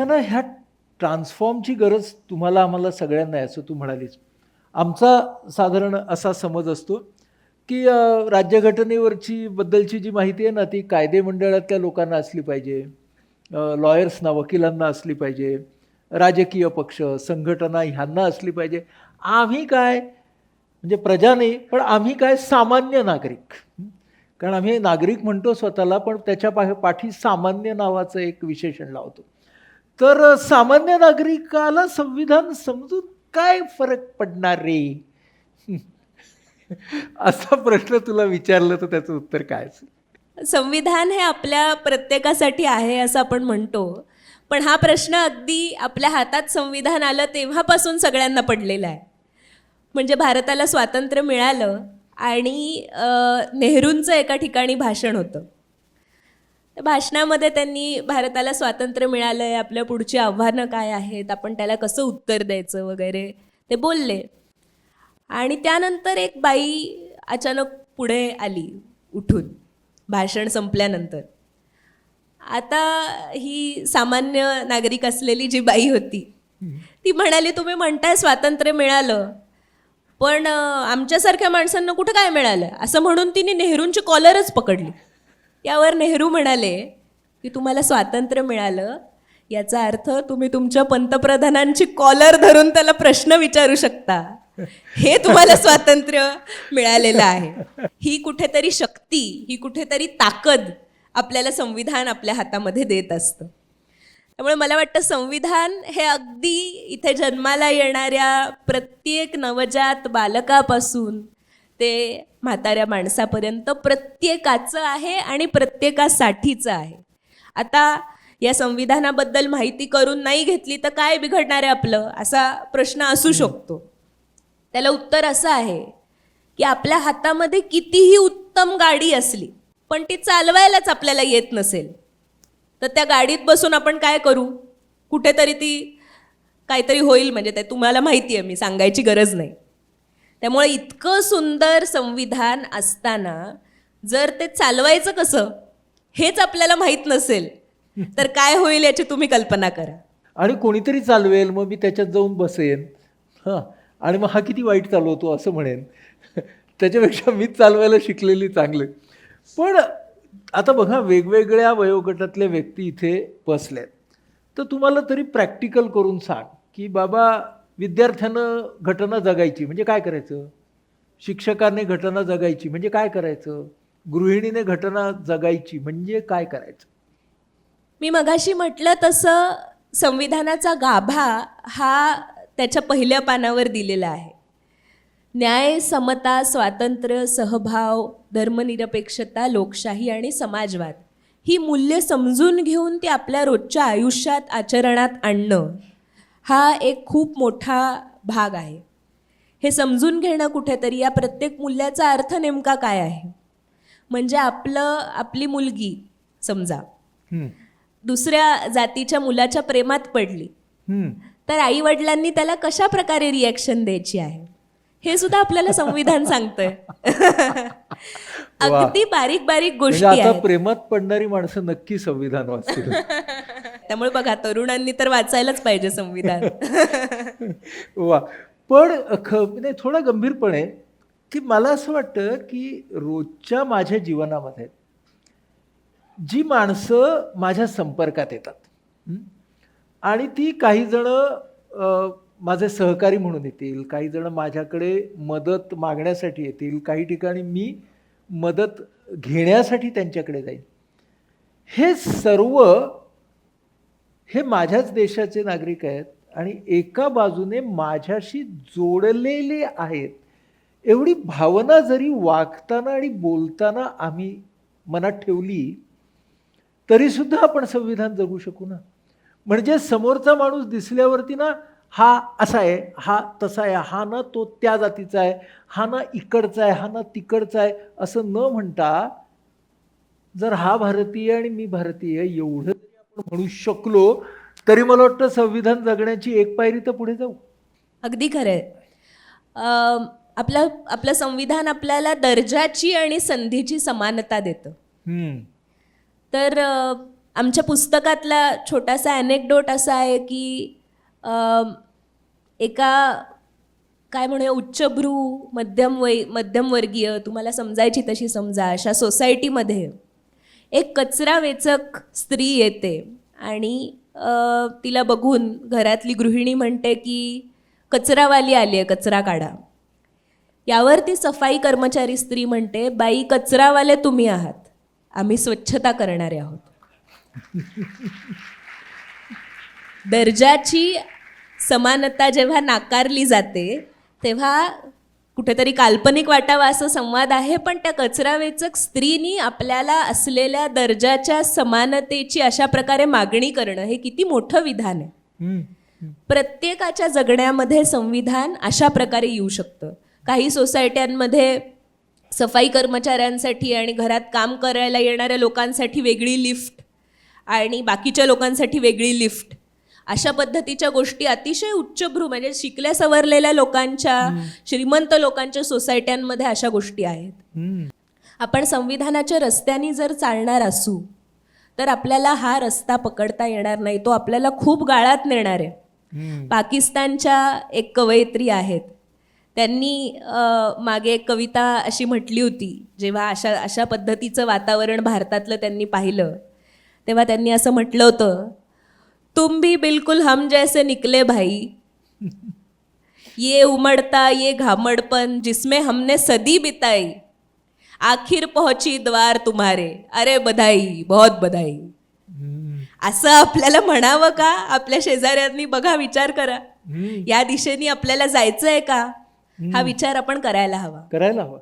आता ना ह्या ट्रान्सफॉर्मची गरज तुम्हाला आम्हाला सगळ्यांना आहे असं तू म्हणालीस. आमचा साधारण असा समज असतो की राज्यघटनेवरची बद्दलची जी माहिती आहे ना ती कायदे मंडळातल्या लोकांना असली पाहिजे लॉयर्सना वकिलांना असली पाहिजे राजकीय पक्ष संघटना ह्यांना असली पाहिजे. आम्ही काय म्हणजे प्रजा नाही पण आम्ही काय सामान्य नागरिक. कारण आम्ही नागरिक म्हणतो स्वतःला पण त्याच्या पा पाठी सामान्य नावाचं एक विशेषण लावतो. तर सामान्य नागरिकाला संविधान समजून काय फरक पडणार रे? असा प्रश्न तुला विचारलं तर त्याचं उत्तर काय असेल? संविधान हे आपल्या प्रत्येकासाठी आहे असं आपण म्हणतो. पण हा प्रश्न अगदी आपल्या हातात संविधान आलं तेव्हापासून सगळ्यांना पडलेला आहे. म्हणजे भारताला स्वातंत्र्य मिळालं आणि नेहरूंचं एका ठिकाणी भाषण होतं. भाषणामध्ये त्यांनी भारताला स्वातंत्र्य मिळालं आहे आपल्या पुढची आव्हानं काय आहेत आपण त्याला कसं उत्तर द्यायचं वगैरे ते बोलले. आणि त्यानंतर एक बाई अचानक पुढे आली उठून भाषण संपल्यानंतर. आता ही सामान्य नागरिक असलेली जी बाई होती ती म्हणाली तुम्ही म्हणताय स्वातंत्र्य मिळालं पण आमच्यासारख्या माणसांना कुठं काय मिळालं? असं म्हणून तिने नेहरूंची कॉलरच पकडली. यावर नेहरू म्हणाले की तुम्हाला स्वातंत्र्य मिळालं याचा अर्थ तुम्ही तुमच्या पंतप्रधानांची कॉलर धरून त्याला प्रश्न विचारू शकता. हे तुम्हाला स्वातंत्र्य मिळालेलं आहे. ही कुठेतरी शक्ती ही कुठेतरी ताकद आपल्याला संविधान आपल्या हातामध्ये देत असतं. त्यामुळे मला वाटतं संविधान हे अगदी इथे जन्माला येणाऱ्या प्रत्येक नवजात बालकापासून ते म्हाताऱ्या माणसापर्यंत प्रत्येकाचं आहे आणि प्रत्येकासाठीचं आहे. आता या संविधानाबद्दल माहिती करून नाही घेतली तर काय बिघडणार आहे आपलं? असा प्रश्न असू शकतो. त्याला उत्तर असं आहे की आपल्या हातामध्ये कितीही उत्तम गाडी असली पण ती चालवायलाच आपल्याला येत नसेल. तर त्या गाडीत बसून आपण काय करू? कुठेतरी ती काहीतरी होईल म्हणजे ते तुम्हाला माहिती आहे मी सांगायची गरज नाही. त्यामुळे इतकं सुंदर संविधान असताना जर ते चालवायचं कसं हेच आपल्याला माहीत नसेल तर काय होईल याची तुम्ही कल्पना करा. आणि कोणीतरी चालवेल मग मी त्याच्यात जाऊन बसेन. हां. आणि मग हा किती वाईट चालवतो असं म्हणेन. त्याच्यापेक्षा मीच चालवायला शिकलेली चांगले. पण आता बघा वेगवेगळ्या वयोगटातल्या व्यक्ती इथे बसल्यात तर तुम्हाला तरी प्रॅक्टिकल करून सांग की बाबा विद्यार्थ्यानं घटना जगायची म्हणजे काय करायचं? शिक्षकाने घटना जगायची म्हणजे काय करायचं? गृहिणीने घटना जगायची म्हणजे काय करायचं? मी मगाशी म्हटलं तसं संविधानाचा गाभा हा त्याच्या पहिल्या पानावर दिलेला आहे. न्याय समता स्वातंत्र्य सहभाव धर्मनिरपेक्षता लोकशाही आणि समाजवाद ही मूल्य समजून घेऊन ती आपल्या रोजच्या आयुष्यात आचरणात आणणं हा एक खूप मोठा भाग आहे. हे समजून घेणं कुठेतरी या प्रत्येक मूल्याचा अर्थ नेमका काय आहे? म्हणजे आपलं आपली मुलगी समजा. दुसऱ्या जातीच्या मुलाच्या प्रेमात पडली. तर आई वडिलांनी त्याला कशा प्रकारे रिॲक्शन द्यायची आहे? हे सुद्धा आपल्याला संविधान सांगतंय. अगदी बारीक बारीक म्हणजे गोष्टी प्रेमात पडणारी माणसं नक्की संविधान वाचतील. त्यामुळे बघा तरुणांनी तर वाचायलाच पाहिजे संविधान. वा. पण ख नाही थोडं गंभीरपणे की मला असं वाटतं की रोजच्या माझ्या जीवनामध्ये जी माणसं माझ्या संपर्कात येतात आणि ती काही जण माझे सहकारी म्हणून येतील काही जण माझ्याकडे मदत मागण्यासाठी येतील काही ठिकाणी मी मदत घेण्यासाठी त्यांच्याकडे जाईन. हे सर्व हे माझ्याच देशाचे नागरिक आहेत आणि एका बाजूने माझ्याशी जोडलेले आहेत. एवढी भावना जरी वागताना आणि बोलताना आम्ही मनात ठेवली तरीसुद्धा आपण संविधान जगू शकू ना? म्हणजे समोरचा माणूस दिसल्यावरती ना हा असा आहे हा तसा आहे हा ना तो त्या जातीचा आहे हा ना इकडचा आहे हा ना तिकडचा आहे असं न म्हणता जर हा भारतीय आणि मी भारतीय एवढं म्हणू शकलो तरी मला वाटतं संविधान जगण्याची एक पायरी तर पुढे जाऊ. अगदी खरं आहे आपलं आपलं संविधान आपल्याला दर्जाची आणि संधीची समानता देतं. तर आमच्या पुस्तकातला छोटासा अनेक्डोट असा आहे की एका काय म्हणूया उच्चभ्रू मध्यम वय मध्यमवर्गीय तुम्हाला समजायची तशी समजा अशा सोसायटीमध्ये एक कचरा वेचक स्त्री येते. आणि तिला बघून घरातली गृहिणी म्हणते की कचरावाली आली आहे कचरा काढा. यावर ती सफाई कर्मचारी स्त्री म्हणते बाई कचरावाले तुम्ही आहात. आम्ही स्वच्छता करणारे आहोत. दर्जाची समानता जेव्हा नाकारली जाते तेव्हा कुठेतरी काल्पनिक वाटावा असं संवाद आहे पण त्या कचरावेचक स्त्रीनी आपल्याला असलेल्या दर्जाच्या समानतेची अशा प्रकारे मागणी करणं हे किती मोठं विधान आहे. प्रत्येकाच्या जगण्यामध्ये संविधान अशा प्रकारे येऊ शकतं. काही सोसायट्यांमध्ये सफाई कर्मचाऱ्यांसाठी आणि घरात काम करायला येणाऱ्या लोकांसाठी वेगळी लिफ्ट आणि बाकीच्या लोकांसाठी वेगळी लिफ्ट. अशा पद्धतीच्या गोष्टी अतिशय उच्चभ्रू म्हणजे शिकल्या सवरलेल्या लोकांच्या श्रीमंत लोकांच्या सोसायट्यांमध्ये अशा गोष्टी आहेत. आपण संविधानाच्या रस्त्याने जर चालणार असू तर आपल्याला हा रस्ता पकडता येणार नाही तो आपल्याला खूप गाळात नेणार आहे. पाकिस्तानच्या एक कवयित्री आहेत त्यांनी मागे एक कविता अशी म्हटली होती जेव्हा अशा अशा पद्धतीचं वातावरण भारतातलं त्यांनी पाहिलं तेव्हा त्यांनी असं म्हटलं होतं तुम भी बिल्कुल हम जैसे निकले भाई। ये उमड़ता ये घामड़पन जिसमें हमने सदी बिताई। आखिर पहुंची द्वार तुम्हारे। अरे बधाई बहुत बधाई. असं आपल्याला म्हणावं का? आपल्या शेजाऱ्यांनी बघा विचार करा. या दिशेने आपल्याला जायचं आहे का? हा विचार आपण करायला हवा. करायला हवं.